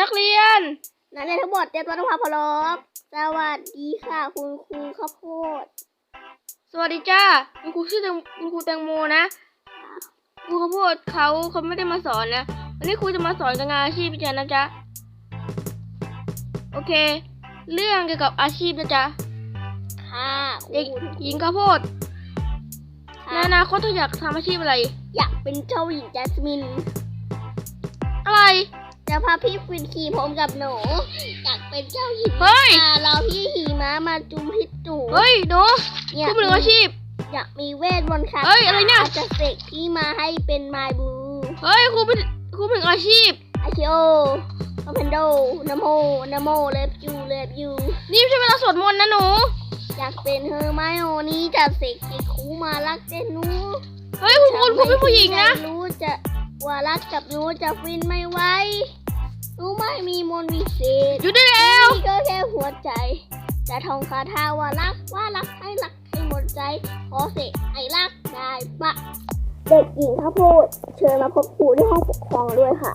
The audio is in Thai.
นักเรียน นักเรียนทั้งหมดเตรียมตัวทำความเคารพสวัสดีค่ะ คุณครูข้าวโพด สวัสดีจ้าคุณครูชื่อแตงคุณครูแตงโมนะครูข้าวโพดเขาเขาไม่ได้มาสอนนะ วันนี้ครูจะมาสอนงานอาชีพพี่จันนะจ๊ะ โอเค เรื่องเกี่ยวกับอาชีพนะจ๊ะ ค่ะคุเด็กณหญิงข้าวโพดในค่ะอนาคตเธออยากทำอาชีพอะไร อยากเป็นเจ้าหญิงจัสมินอะไร จะพาพี่ฟินขี่ผมกับหนูอยากเป็นเจ้าหญิงเฮ้ย อ่ารอพี่ขี่ม้ามาจุมพิษจูเฮ้ยหนูอยาพูกดถึงอาชีพ อยากมีเวทมนต์คาเฮ้ยอะไรเนี่ยจะเสกพี่มาให้เป็นไมบูเฮ้ยครูเป็นครูเป็นอาชีพ อาชิโอคอมเพนโดนะโมนะโมเลฟยูเลฟยูนี่ไม่ใช่เวลาสวดมนต์นะหนู อยากเป็นเฮอร์ไมโอนี่จะเสกให้ครูมารักเจนหนูเฮ้ยคุณครูครูเป็นผู้หญิงนะทำให้พี่ได้รู้จะว่ารักกับหนูจะฟินไม่ไหวหนู ไม่มีมนต์วิเศษหยุดได้แล้วนี่ก็แค่หัวใจ จะท่องคาถาว่ารักว่ารักให้รักให้หมดใจ ขอเสกให้รักได้ปะเด็กหญิงข้าวโพดเชิญมาพบครูที่ห้องปกครองด้วยค่ะ